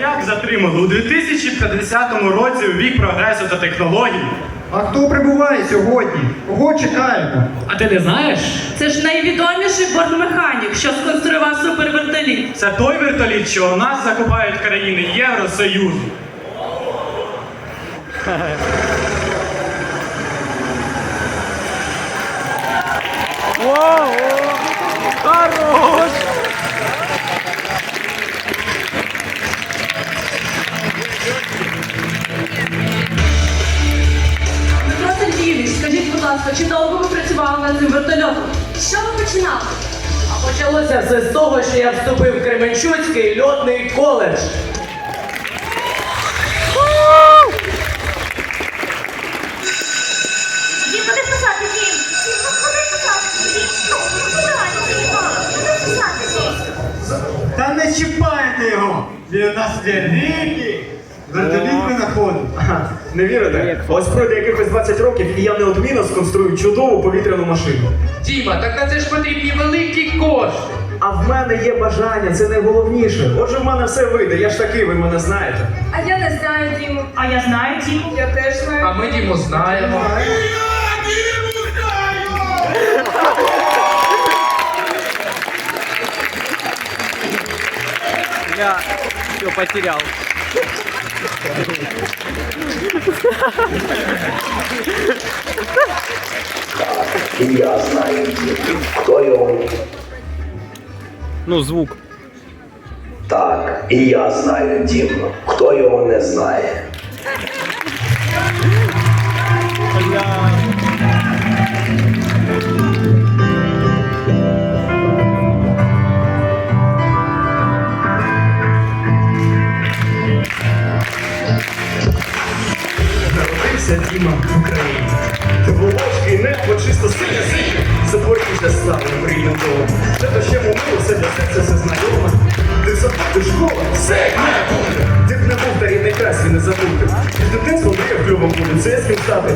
як затримали? У 2050 році у вік прогресу та технологій. А хто прибуває сьогодні? Кого чекаємо? А ти не знаєш? Це ж найвідоміший бортмеханік, що сконструював супервертоліт. Це той вертоліт, що у нас закупають країни Євросоюзу. Хорош! Ласка, чи довго ви працювали над цим вертольотом? Що ви починали? А почалося все з того, що я вступив в Кременчуцький льотний коледж. Ну? Та не чіпайте його! Він у нас великий! Вертоліт ми знаходимо. Не вірите? Ось пройде якихось 20 років, і я неодмінно сконструю чудову повітряну машину. Діма, так на це ж потрібні великі кошти. А в мене є бажання, це найголовніше. Отже, в мене все вийде, я ж такий, ви мене знаєте. А я не знаю, Діму. А я знаю, Дім. Я теж знаю. А ми Діму знаємо. Я все потерял. І я знаю, хто його. Ну, звук. Так, і я знаю, Дім, хто його не знає. Діма в Україні. Тепловочки, небо, чисто синя синя. Запоріжжя стало мрійним домом. Де то ще мило, все для серця все знайоме. Ти в садку, ти школа, все має бути. Ти б не був та рідний край свій не забути. Із дитинства мріяв клювом поліцейським стати.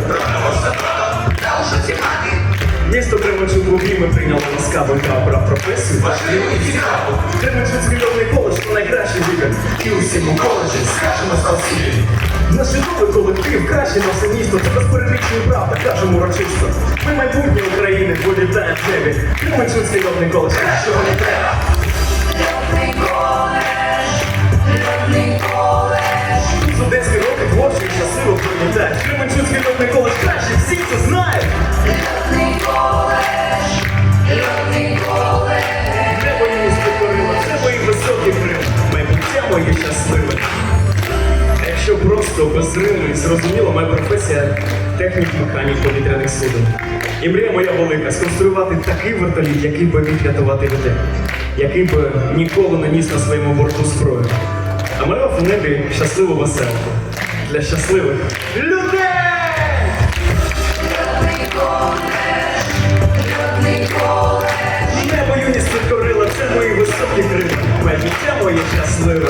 Місто Кременчук в обійми прийняло ласкавий та обрав професію. Важливо і цікаво. Кременчуцький коледж – найкращий вибір. І усім у коледжі скажемо спасибі. Наш чудовий колектив, краще на все місто. Це безперебічний правда, кажемо урочисто. Ми майбутнє України, політаємо в небі. Кременчуцький льотний коледж, кращого не треба. зрозуміло, моя професія технік механік повітряних суден. І мрія моя велика сконструювати такий вертоліт, який би міг рятувати людей, який би ніколи не ніс на своєму борту зброю. А малював в небі щасливу веселку для щасливих людей! Небо юність відкорила, це мої високі крила, моє життя моє щасливе.